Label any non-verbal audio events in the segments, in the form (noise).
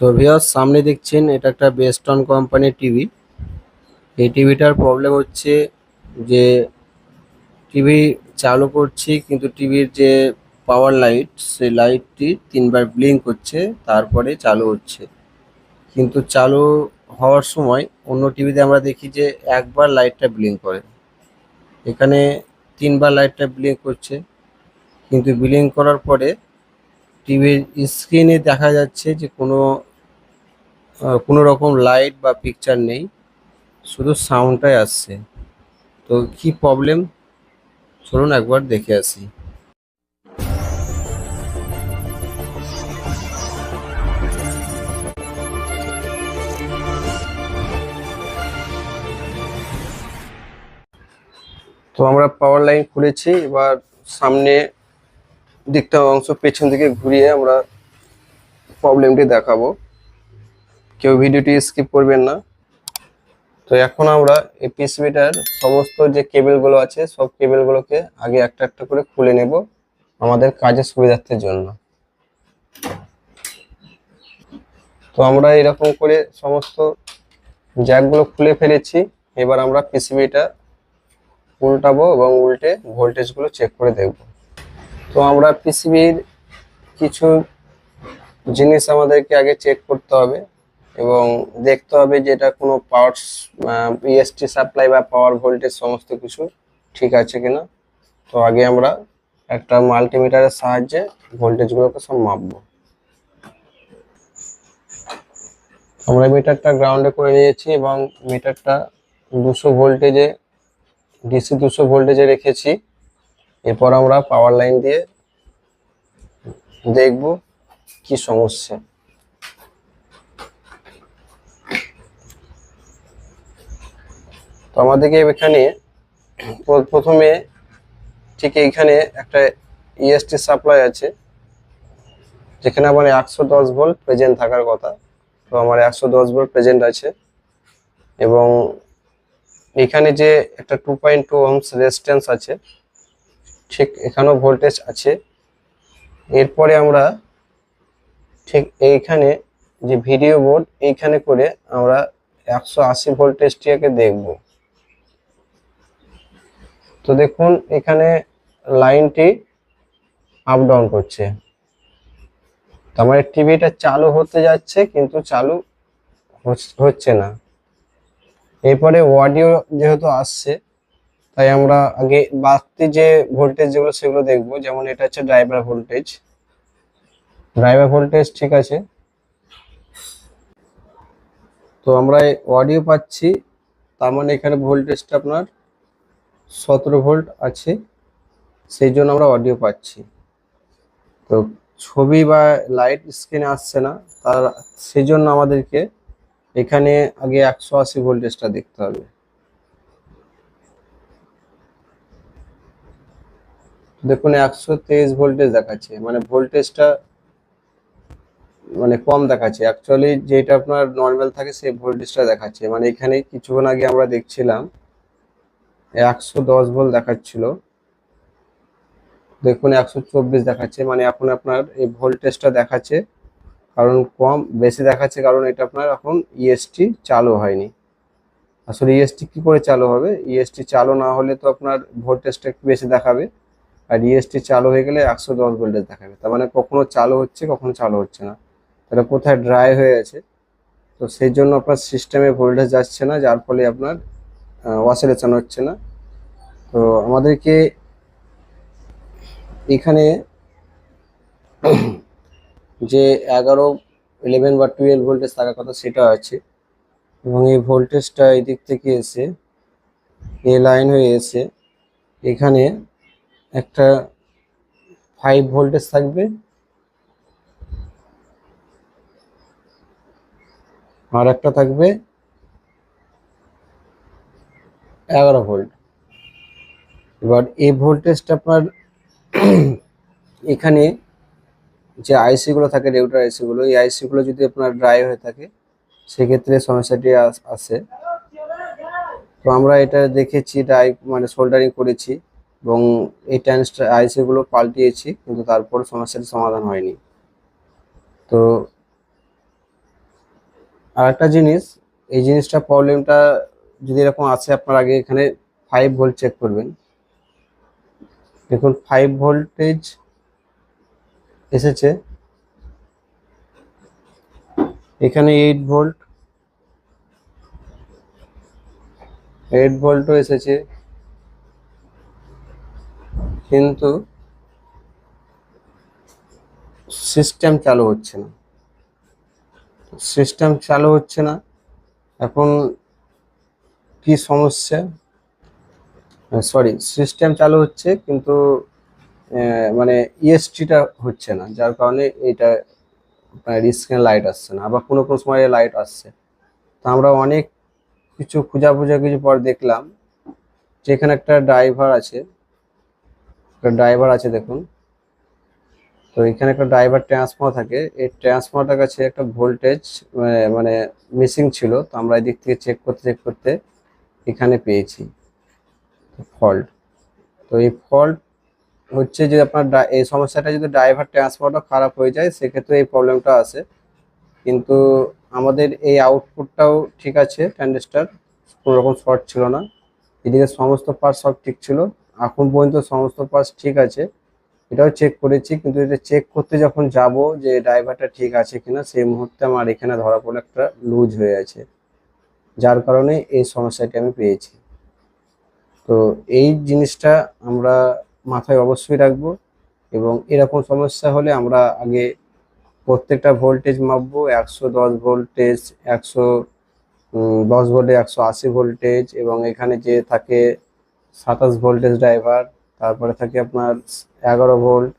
তো ভিউয়ার্স সামনে দেখছেন, এটা একটা বেস্টন কোম্পানির টিভি এই টিভিটার প্রবলেম হচ্ছে যে টিভি চালু করছি, কিন্তু টিভির যে পাওয়ার লাইট সেই লাইটটি তিনবার ব্লিঙ্ক করছে তারপরে চালু হচ্ছে। কিন্তু চালু হওয়ার সময় অন্য টিভিতে আমরা দেখি যে একবার লাইটটা ব্লিঙ্ক করে। এখানে তিনবার লাইটটা ব্লিঙ্ক করছে। কিন্তু ব্লিঙ্ক করার পরে টিভির স্ক্রিনে দেখা যাচ্ছে যে কোনো কোনো রকম লাইট বা পিকচার নেই। শুধু সাউন্ডটাই আসছে। তো কি প্রবলেম চলুন একবার দেখে আসি। তো আমরা পাওয়ার লাইন খুলেছি। এবার সামনে দিকটা অংশ পেছন দিকে ঘুরিয়ে আমরা প্রবলেমটি দেখাবো। কেউ ভিডিওটি স্কিপ করবেন না। তো এখন আমরা এই পিসিবিটার সমস্ত যে কেবেলগুলো আছে, সব কেবেলগুলোকে আগে একটা একটা করে খুলে নেব আমাদের কাজের সুবিধার্থের জন্য। তো আমরা এরকম করে সমস্ত জ্যাকগুলো খুলে ফেলেছি। এবার আমরা পিসিবিটা উল্টাবো এবং উল্টে ভোল্টেজগুলো চেক করে দেখব। তো আমরা পিসিবির কিছু জিনিস আমাদেরকে আগে চেক করতে হবে এবং দেখতে হবে যে এটা কোনো পাওয়ার ইএসটি সাপ্লাই বা পাওয়ার ভোল্টেজ সমস্ত কিছু ঠিক আছে কিনা। তো আগে আমরা একটা মাল্টিমিটারের সাহায্যে ভোল্টেজগুলোকে সব মাপবো। আমরা মিটারটা গ্রাউন্ডে করে নিয়েছি এবং মিটারটা দুশো ভোল্টেজে ডিসি দুশো ভোল্টেজে রেখেছি। এরপর আমরা পাওয়ার লাইন দিয়ে দেখব কি সমস্যা। তো আমাদেরকে এখানে প্রথমে ঠিক এইখানে একটা ইএসটি সাপ্লাই আছে, যেখানে আমার একশো দশ ভোল্ট প্রেজেন্ট থাকার কথা। তো আমার একশো দশ ভোল্ট প্রেজেন্ট আছে এবং এখানে যে একটা two point two ohms resistance আছে ঠিক এখানেও ভোল্টেজ আছে। এরপরে আমরা ঠিক এইখানে যে ভিডিও বোর্ড এইখানে করে আমরা একশো আশি ভোল্টেজটিকে দেখব। তো দেখুন, এখানে লাইনটি আপ ডাউন করছে। তো আমার টিভিটা চালু হতে যাচ্ছে, কিন্তু চালু হচ- হচ্ছে না। এরপরে অডিও যেহেতু আসছে তাই আমরা আগে বাড়তি যে ভোল্টেজ যেগুলো, সেগুলো দেখব। যেমন এটা হচ্ছে ড্রাইভার ভোল্টেজ ড্রাইভার ভোল্টেজ ঠিক আছে। তো আমরা অডিও পাচ্ছি। তার মানে এখানে ভোল্টেজটা আপনার সতেরো ভোল্ট আছে। সেই জন্য আমরা অডিও পাচ্ছি। তো ছবি বা লাইট স্ক্রিনে আসছে না। তার, সেই জন্য আমাদেরকে এখানে আগে একশো আশি ভোল্টেজটা দেখতে হবে। দেখুন, একশো তেইশ ভোল্টেজ দেখাচ্ছে। মানে ভোল্টেজটা মানে কম দেখাচ্ছে। অ্যাকচুয়ালি যেটা আপনার নর্মাল থাকে, সেই ভোল্টেজটা দেখাচ্ছে। মানে এখানে কিছুক্ষণ আগে আমরা দেখছিলাম, একশো দশ ভোল্ট দেখাচ্ছিল। দেখুন, একশো চব্বিশ দেখাচ্ছে। মানে এখন আপনার এই ভোল্টেজটা দেখাচ্ছে, কারণ কম, বেশি দেখাচ্ছে কারণ এটা আপনার এখন ইএসটি চালু হয়নি। আসলে ইএসটি কি করে চালু হবে? ইএসটি চালু না হলে তো আপনার ভোল্টেজটা একটু বেশি দেখাবে। আর ইএসটি চালু হয়ে গেলে একশো দশ ভোল্টেজ দেখাবে। তার মানে কখনো চালু হচ্ছে, কখনো চালু হচ্ছে না। তাহলে কোথায় ড্রাই হয়ে আছে? তো সেই জন্য আপনার সিস্টেমে ভোল্টেজ যাচ্ছে না, যার ফলে আপনার অসিলেশন হচ্ছে না। তো আমাদেরকে এখানে যে এগারো ইলেভেন বা টুয়েলভ ভোল্টেজ থাকার কথা সেটা আছে। এবং এই ভোল্টেজটা এই দিক থেকে এসে এ লাইন হয়ে এসে, এখানে একটা ফাইভ ভোল্টেজ থাকবে। আর একটা থাকবে এগারো ভোল্ট এবার এই ভোল্টেজটা আপনার (clears throat) এখানে যে আইসি গুলো থাকে রেউটার আইসি গুলো, এই আইসি গুলো যদি আপনার ড্রাই হয়ে থাকে, সেক্ষেত্রে সমস্যাটি আস- তো আমরা এটা দেখেছি ডাই মানে সোল্ডারিং করেছি। এবং এই ট্রান্সটা আইসি গুলো পাল্টিয়েছি, কিন্তু তারপর সমস্যাটির সমাধান হয়নি। তো আর একটা জিনিস, এই জিনিসটা প্রবলেমটা যদি এরকম আছে, আপনার আগে এখানে ফাইভ ভোল্ট চেক করবেন। দেখুন ফাইভ ভোল্টেজ এসেছে। এখানে এইট ভোল্ট এইট ভোল্টও এসেছে। কিন্তু সিস্টেম চালু হচ্ছে না। সিস্টেম চালু হচ্ছে না। এখন কি সমস্যা? সরি সিস্টেম চালু হচ্ছে কিন্তু মানে ইএসটিটা হচ্ছে না, যার কারণে এটা স্ক্রিনে লাইট আসছে না, আবার কোনো কোনো সময় লাইট আসছে। তো আমরা অনেক কিছু খোঁজা খোঁজা কিছু পর দেখলাম যেখানে একটা ড্রাইভার আছে একটা ড্রাইভার আছে দেখুন। তো এখানে একটা ড্রাইভার ট্রান্সফার থাকে। এই ট্রান্সফারটার কাছে একটা ভোল্টেজ মানে মিসিং ছিল। তো আমরা এদিক থেকে চেক করতে চেক করতে এখানে পেয়েছি ফল্ট তো এই ফল্ট হচ্ছে যে আপনার এই সমস্যাটা যদি ড্রাইভার ট্রান্সফারটা খারাপ হয়ে যায়, সেক্ষেত্রে এই প্রবলেমটা আসে। কিন্তু আমাদের এই আউটপুটটাও ঠিক আছে ট্যান্ডেস্টার কোনো রকম শর্ট ছিল না। এদিকে সমস্ত পার্ট সব ঠিক ছিল। এখন পর্যন্ত সমস্ত পার্টস ঠিক আছে। এটাও চেক করেছি, কিন্তু এটা চেক করতে যখন যাব যে ড্রাইভারটা ঠিক আছে কিনা, সেই মুহূর্তে আমার এখানে ধরা পড়ে একটা লুজ হয়ে আছে। যার কারণে এই সমস্যাটি আমি পেয়েছি। তো এই জিনিসটা আমরা মাথায় অবশ্যই রাখব এবং এরকম সমস্যা হলে আমরা আগে প্রত্যেকটা ভোল্টেজ মাপবো, একশো দশ ভোল্টেজ একশো দশ ভোল্টে একশো আশি ভোল্টেজ এবং এখানে যে থাকে সাতাশ ভোল্টেজ ড্রাইভার তারপরে থাকে আপনার এগারো ভোল্ট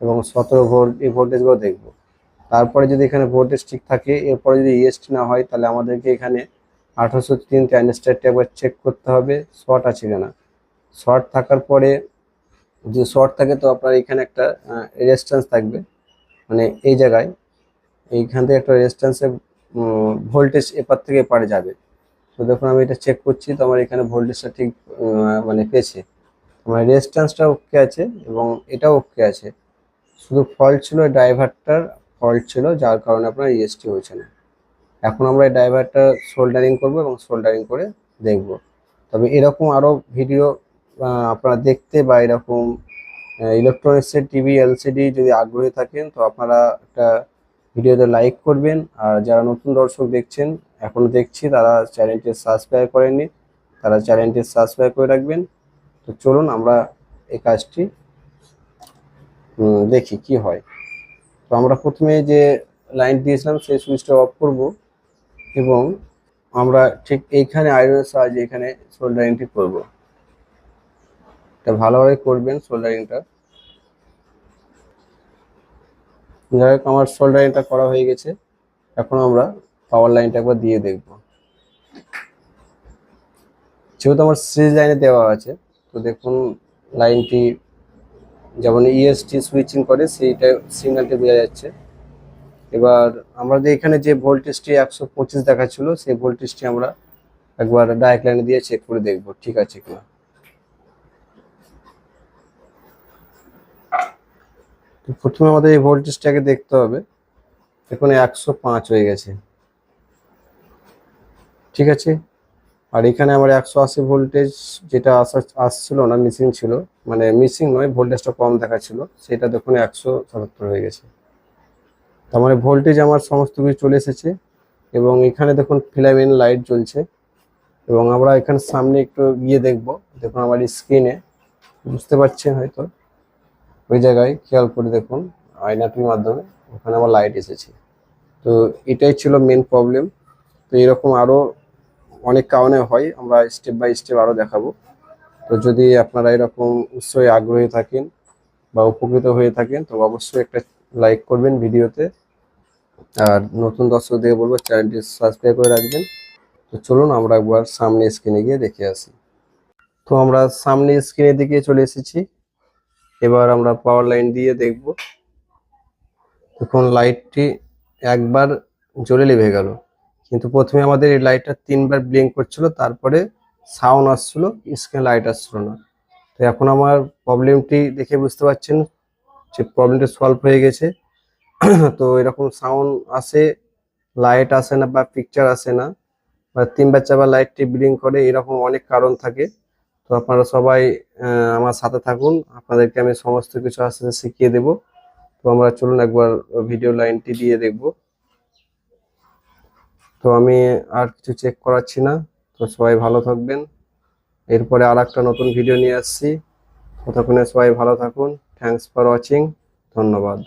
এবং সতেরো ভোল্ট এই ভোল্টেজগুলো দেখব। তারপরে যদি এখানে ভোল্টেজ ঠিক থাকে, এরপরে যদি ইএসটি না হয়, তাহলে আমাদেরকে এখানে আঠারোশো তিন ট্রানজিস্টারটা একবার চেক করতে হবে শর্ট আছে কিনা। শর্ট থাকার পরে, যদি শর্ট থাকে তো আপনার এখানে একটা রেজিস্ট্যান্স থাকবে মানে এই জায়গায়। এইখান থেকে একটা রেজিস্ট্যান্সে ভোল্টেজ এপার থেকে এপারে যাবে। তো দেখুন, আমি এটা চেক করছি, তো আমার এখানে ভোল্টেজটা ঠিক মানে পেয়েছে। আমার রেজিস্ট্যান্সটা ওকে আছে এবং এটাও ওকে আছে। শুধু ফল্ট ছিল ড্রাইভারটার ফল্ট ছিল, যার কারণে আপনার ইএসটি হয়েছে না। এখন আমরা এই ড্রাইভারটা সোল্ডারিং করব এবং সোল্ডারিং করে দেখব। তবে এরকম আরও ভিডিও আপনারা দেখতে বা এরকম ইলেকট্রনিক্সের টিভি এলসিডি যদি আগ্রহী থাকেন, তো আপনারা একটা ভিডিওতে লাইক করবেন। আর যারা নতুন দর্শক দেখছেন এখনও দেখছি, তারা চ্যানেলটি সাবস্ক্রাইব করেননি, তারা চ্যানেলটি সাবস্ক্রাইব করে রাখবেন। তো চলুন আমরা এই কাজটি দেখি কি হয়। তো আমরা প্রথমে যে লাইন দিয়েছিলাম, সেই সুইচটা অফ করব এবং আমরা ঠিক এইখানে আয়রনের সাহায্যে এখানে সোল্ডারিংটি করব। এটা ভালোভাবে করবেন সোল্ডারিংটা যাই হোক, আমার সোল্ডারিংটা করা হয়ে গেছে। এখন আমরা পাওয়ার লাইনটা একবার দিয়ে দেখব। যেহেতু আমার সিরিজ লাইনে দেওয়া আছে, তো দেখুন লাইনটি যেমন ইএসটি সুইচিং করে, সেইটা সিগন্যালটি বোঝা যাচ্ছে। এবার আমাদের এখানে যে ভোল্টেজটি একশো পঁচিশ দেখাচ্ছিল, সেই ভোল্টেজটি আমরা একবার ডাইরেক্ট লাইনে দিয়ে চেক করে দেখব, ঠিক আছে কিনা। প্রথমে আমাদের এই ভোল্টেজটাকে দেখতে হবে। এখন একশো পাঁচ হয়ে গেছে। ঠিক আছে? আর এখানে আমার একশো আশি ভোল্টেজ যেটা আসা, আসছিল না মিসিং ছিল মানে মিসিং নয় ভোল্টেজটা কম দেখাচ্ছিল, সেটা দেখুন একশো সাতাত্তর হয়ে গেছে। তার মানে ভোল্টেজ আমার সমস্ত কিছু চলে এসেছে, এবং এখানে দেখুন ফিলামেন্ট লাইট জ্বলছে, এবং আমরা এখানে সামনে একটু গিয়ে দেখব, দেখুন আমার স্ক্রিনে বুঝতে পারছেন হয়তো? ওই জায়গায় খেয়াল করে দেখুন, আয়নাটির মাধ্যমে, ওখানে আমার লাইট এসেছে। তো এটাই ছিল মেন প্রবলেম তো এরকম আরও অনেক কারণে হয়, আমরা স্টেপ বাই স্টেপ আরও দেখাবো। তো যদি আপনারা এরকম উৎসয়ে আগ্রহী থাকেন বা উপকৃত হয়ে থাকেন, তো অবশ্যই একটা লাইক করবেন ভিডিওতে। আর নতুন দর্শকদের বলব চ্যানেলটি সাবস্ক্রাইব করে রাখবেন। তো চলুন, আমরা একবার সামনে স্ক্রিনে গিয়ে দেখে আসি। তো আমরা সামনে স্ক্রিনের দিকে চলে এসেছি। এবার আমরা পাওয়ার লাইন দিয়ে দেখব। এখন লাইটটি একবার জ্বলে লিভে গেল। কিন্তু প্রথমে আমাদের এই লাইটটা তিনবার ব্লিঙ্ক করছিল, তারপরে সাউন্ড আসছিল স্ক্রিনে লাইট আসছিল না। তো এখন আমার প্রবলেমটি দেখে বুঝতে পারছেন যে প্রবলেমটা সলভ হয়ে গেছে। (clears throat) তো এরকম সাউন্ড আসে লাইট আসে না বা পিকচার আসে না, বা তিনবার চারবার লাইটটি ব্লিং করে, এরকম অনেক কারণ থাকে। তো আপনারা সবাই আমার সাথে থাকুন, আপনাদেরকে আমি সমস্ত কিছু আস্তে আস্তে শিখিয়ে দেব। তো আমরা চলুন একবার ভিডিও লাইনটি দিয়ে দেখব। তো আমি আর কিছু চেক করাচ্ছি না। তো সবাই ভালো থাকবেন। এরপরে আর একটা নতুন ভিডিও নিয়ে আসছি। ততক্ষণে সবাই ভালো থাকুন। থ্যাংকস ফর ওয়াচিং ধন্যবাদ।